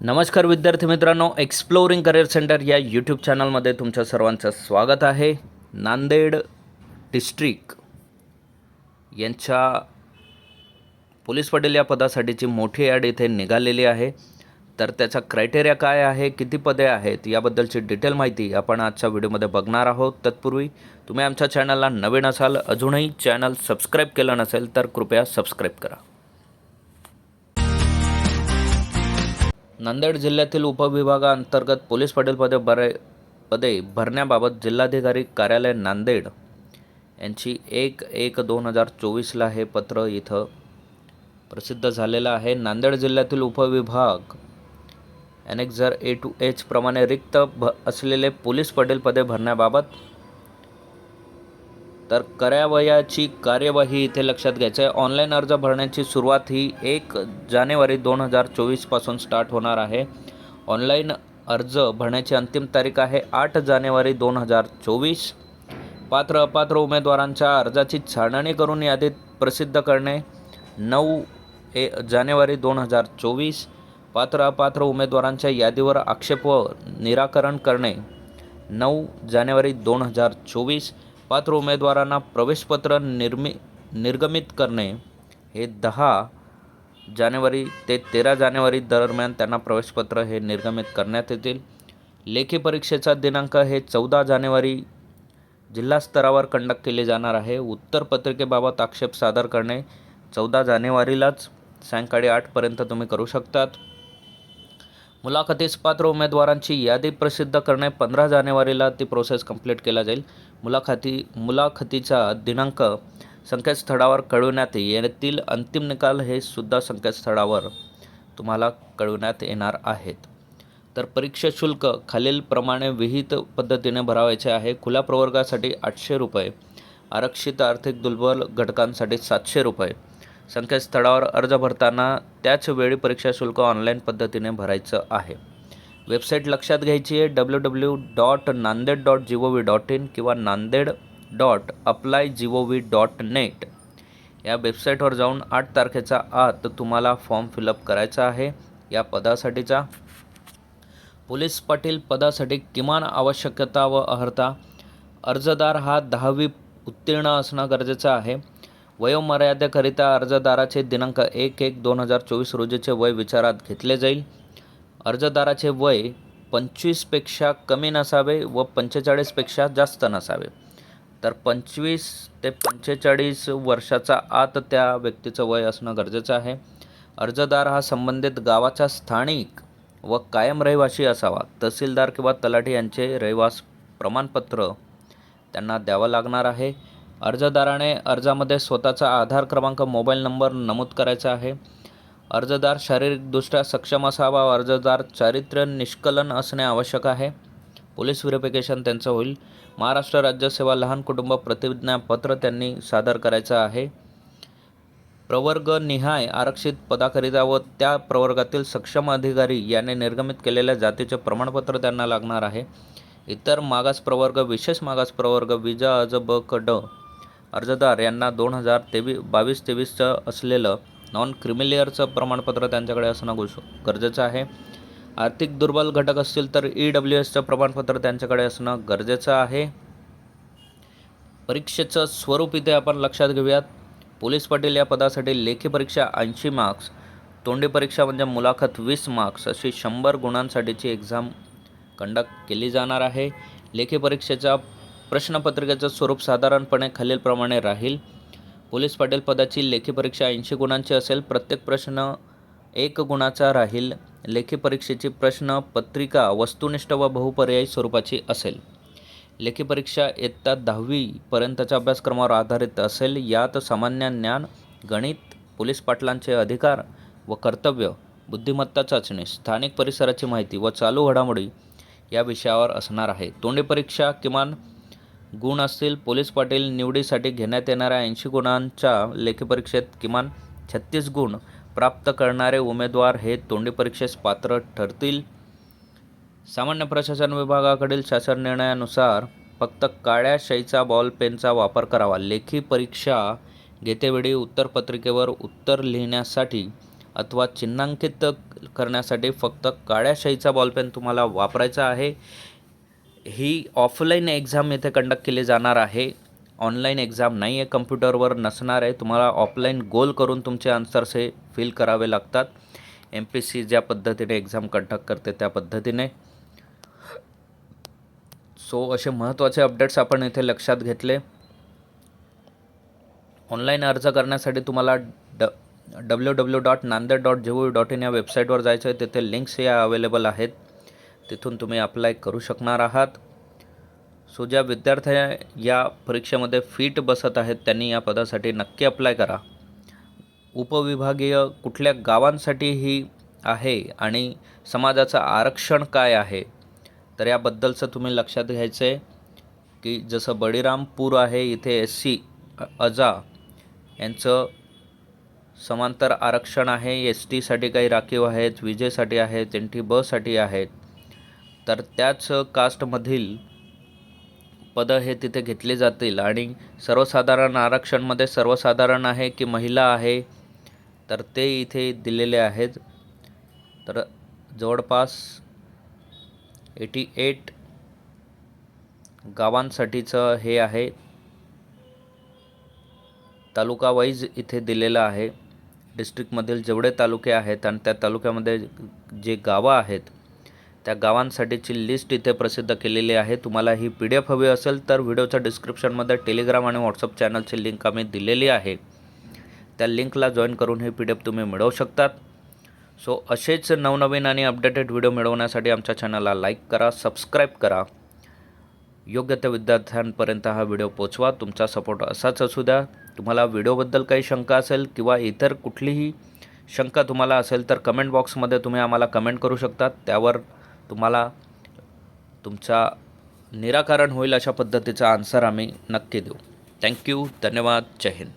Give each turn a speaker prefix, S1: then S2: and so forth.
S1: नमस्कार विद्यार्थी मित्रांनो एक्सप्लोरिंग करिअर सेंटर या यूट्यूब चॅनलमध्ये तुमच्या सर्वांचं स्वागत आहे. नांदेड डिस्ट्रिक्ट यांच्या पोलीस पाटील या पदासाठीची मोठी ॲड इथे निघालेली आहे. तर त्याचा क्रायटेरिया काय आहे किती पदे आहेत याबद्दलची डिटेल माहिती आपण आजच्या व्हिडिओमध्ये बघणार आहोत. तत्पूर्वी तुम्ही आमच्या चॅनलला नवीन असाल अजूनही चॅनल सबस्क्राईब केलं नसेल तर कृपया सबस्क्राईब करा. नांदेड जिल्ह्यातील उपविभागाअंतर्गत पोलीस पाटील पदे पदे भरण्याबाबत जिल्हाधिकारी कार्यालय नांदेड यांची एक एक दोन हजार चोवीसला हे पत्र इथं प्रसिद्ध झालेलं आहे. नांदेड जिल्ह्यातील उपविभाग ॲनेक्झर ए टू एच प्रमाणे रिक्त भ असलेले पोलीस पाटील पदे भरण्याबाबत तर करावयाची कार्यवाही इथे लक्षात घ्यायचं आहे ऑनलाईन अर्ज भरण्याची सुरुवात ही एक जानेवारी दोन हजार चोवीसपासून स्टार्ट होणार आहे. ऑनलाईन अर्ज भरण्याची अंतिम तारीख आहे आठ जानेवारी दोन हजार चोवीस. पात्र अपात्र उमेदवारांच्या अर्जाची छाननी करून यादीत प्रसिद्ध करणे. नऊ ए जानेवारी दोन हजार चोवीस. पात्र अपात्र उमेदवारांच्या यादीवर आक्षेप व निराकरण करणे. नऊ जानेवारी दोन हजार चोवीस. पात्र उमेदवारांना प्रवेशपत्र निर्मि निर्गमित करणे हे दहा जानेवारी ते तेरा जानेवारी दरम्यान त्यांना प्रवेशपत्र हे निर्गमित करण्यात येतील. लेखी परीक्षेचा दिनांक हे चौदा जानेवारी जिल्हा स्तरावर कंडक्ट केले जाणार आहे. उत्तरपत्रिकेबाबत आक्षेप सादर करणे चौदा जानेवारीलाच सायंकाळी आठपर्यंत तुम्ही करू शकतात. मुलाखतीस पात्र उमेदवारांची यादी प्रसिद्ध करणे पंधरा जानेवारीला ती प्रोसेस कंप्लीट केला जाईल. मुलाखती मुलाखतीचा दिनांक संकेतस्थळावर कळविण्यात येतील. अंतिम निकाल हे सुद्धा संकेतस्थळावर तुम्हाला कळविण्यात येणार आहेत. तर परीक्षा शुल्क खालीलप्रमाणे विहित पद्धतीने भरावायचे आहे. खुल्या प्रवर्गासाठी आठशे रुपये आरक्षित आर्थिक दुर्बल घटकांसाठी सातशे रुपये संकेतस्थळावर अर्ज भरताना त्याच वेळी परीक्षा शुल्क ऑनलाईन पद्धतीने भरायचं आहे. वेबसाईट लक्षात घ्यायची आहे W W dot Nanded dot G O V dot in किंवा Nanded dot apply G O V dot net या वेबसाईटवर जाऊन आठ तारखेचा आत तुम्हाला फॉर्म फिलअप करायचा आहे. या पदासाठीचा. पोलीस पाटील पदासाठी किमान आवश्यकता व अर्हता अर्जदार हा दहावी उत्तीर्ण असणं गरजेचं आहे. वयोमर्यादेकरिता अर्जदाराचे दिनांक एक एक दोन हजार चोवीस रोजीचे वय विचारात घेतले जाईल. अर्जदाराचे वय पंचवीसपेक्षा कमी नसावे व पंचेचाळीसपेक्षा जास्त नसावे. तर पंचवीस ते पंचेचाळीस वर्षाचा आत त्या व्यक्तीचं वय असणं गरजेचं आहे. अर्जदार हा संबंधित गावाचा स्थानिक व कायम रहिवासी असावा तहसीलदार किंवा तलाठी यांचे रहिवास प्रमाणपत्र त्यांना द्यावं लागणार आहे. अर्जदाराने अर्जामध्ये स्वतःचा आधार क्रमांक मोबाईल नंबर नमूद करायचा आहे. अर्जदार शारीरिकदृष्ट्या सक्षम असावा. अर्जदार चारित्र्य निष्कलन असणे आवश्यक आहे. पोलीस व्हेरिफिकेशन त्यांचं होईल. महाराष्ट्र राज्य सेवा लहान कुटुंब प्रतिज्ञापत्र त्यांनी सादर करायचं आहे. प्रवर्ग निहाय आरक्षित पदाकरिता व त्या प्रवर्गातील सक्षम अधिकारी याने निर्गमित केलेल्या जातीचे प्रमाणपत्र त्यांना लागणार आहे. इतर मागास प्रवर्ग विशेष मागास प्रवर्ग विजा अज ब क ड अर्जदार यांना दोन हजार तेवी बावीस तेवीसचं असलेलं नॉन क्रिमिलेअरचं प्रमाणपत्र त्यांच्याकडे असणं गोष गरजेचं आहे. आर्थिक दुर्बल घटक असतील तर ई डब्ल्यू एसचं प्रमाणपत्र त्यांच्याकडे असणं गरजेचं आहे. परीक्षेचं स्वरूप इथे आपण लक्षात घेऊयात. पोलीस पाटील या पदासाठी लेखी परीक्षा ऐंशी मार्क्स तोंडी परीक्षा म्हणजे मुलाखत वीस मार्क्स अशी शंभर गुणांसाठीची एक्झाम कंडक्ट केली जाणार आहे. लेखी परीक्षेचा प्रश्नपत्रिकेचं स्वरूप साधारणपणे खालीलप्रमाणे राहील. पोलीस पाटील पदाची लेखी परीक्षा ऐंशी गुणांची असेल प्रत्येक प्रश्न एक गुणाचा राहील. लेखी परीक्षेची प्रश्न पत्रिका वस्तुनिष्ठ व बहुपर्यायी स्वरूपाची असेल. लेखी परीक्षा इयत्ता दहावीपर्यंतच्या अभ्यासक्रमावर आधारित असेल. यात सामान्य ज्ञान गणित पोलीस पाटलांचे अधिकार व कर्तव्य बुद्धिमत्ता चाचणी स्थानिक परिसराची माहिती व चालू घडामोडी या विषयावर असणार आहे. तोंडी परीक्षा किमान गुण असतील पोलीस पाटील निवडीसाठी घेण्यात येणाऱ्या ऐंशी गुणांच्या लेखी परीक्षेत किमान छत्तीस गुण प्राप्त करणारे उमेदवार हे तोंडी परीक्षेस पात्र ठरतील. सामान्य प्रशासन विभागाकडील शासन निर्णयानुसार फक्त काळ्या शाईचा बॉल पेनचा वापर करावा. लेखी परीक्षा घेतेवेळी उत्तरपत्रिकेवर उत्तर लिहिण्यासाठी अथवा चिन्हांकित करण्यासाठी फक्त काळ्या शाईचा बॉलपेन तुम्हाला वापरायचा आहे. ही ऑफलाईन एक्झाम येथे कंडक्ट केली जाणार आहे. ऑनलाईन एक्झाम नाही आहे कम्प्युटरवर नसणार आहे. तुम्हाला ऑफलाईन गोल करून तुमचे आन्सर्स हे फिल करावे लागतात. एम पी सी ज्या पद्धतीने एक्झाम कंडक्ट करते त्या पद्धतीने. सो असे महत्त्वाचे अपडेट्स आपण इथे लक्षात घेतले. ऑनलाईन अर्ज करण्यासाठी तुम्हाला ड W W dot Nanded dot gov dot in या वेबसाईटवर जायचं आहे. तिथे लिंक्स या अवेलेबल आहेत. तिथून तुम्ही अप्लाय करू शकणार आहात. सो ज्या विद्यार्थ्या या परीक्षेमध्ये फिट बसत आहेत त्यांनी या पदासाठी नक्की अप्लाय करा. उपविभागीय कुठल्या गावांसाठी ही आहे आणि समाजाचं आरक्षण काय आहे? तर याबद्दलचं तुम्ही लक्षात घ्यायचं आहे की जसं बळीरामपूर आहे इथे एस सी अजा यांचं समांतर आरक्षण आहे. एस टीसाठी काही राखीव आहेत विजेसाठी आहेत एन टी बसाठी आहेत. तर त्याच कास्टमधील पदं हे तिथे घेतले जातील. आणि सर्वसाधारण आरक्षणमध्ये सर्वसाधारण आहे की महिला आहे तर ते इथे दिलेले आहेत. तर जवळपास एटी एट गावांसाठीचं हे आहे. तालुका वाईज इथे दिलेलं आहे. डिस्ट्रिक्टमधील जेवढे तालुके आहेत आणि त्या तालुक्यामध्ये जे गावं आहेत त्या गावांसाठीची लिस्ट इथे प्रसिद्ध केलेली आहे. तुम्हाला ही पी डी एफ हवी असेल तर व्हिडिओच्या डिस्क्रिप्शनमध्ये टेलिग्राम आणि व्हॉट्सअप चॅनलची लिंक आम्ही दिलेली आहे. त्या लिंकला जॉईन करून ही पी डी एफ तुम्ही मिळवू शकतात. सो असेच नवनवीन आणि अपडेटेड व्हिडिओ मिळवण्यासाठी आमच्या चॅनलला लाईक करा सबस्क्राईब करा. योग्य त्या विद्यार्थ्यांपर्यंत हा व्हिडिओ पोचवा तुमचा सपोर्ट असाच असू द्या. तुम्हाला व्हिडिओबद्दल काही शंका असेल किंवा इतर कुठलीही शंका तुम्हाला असेल तर कमेंट बॉक्समध्ये तुम्ही आम्हाला कमेंट करू शकता त्यावर तुम्हाला तुमचा निराकरण होईल अशा पद्धतीचा आन्सर आम्ही नक्की देऊ. थँक्यू धन्यवाद. जय हिंद.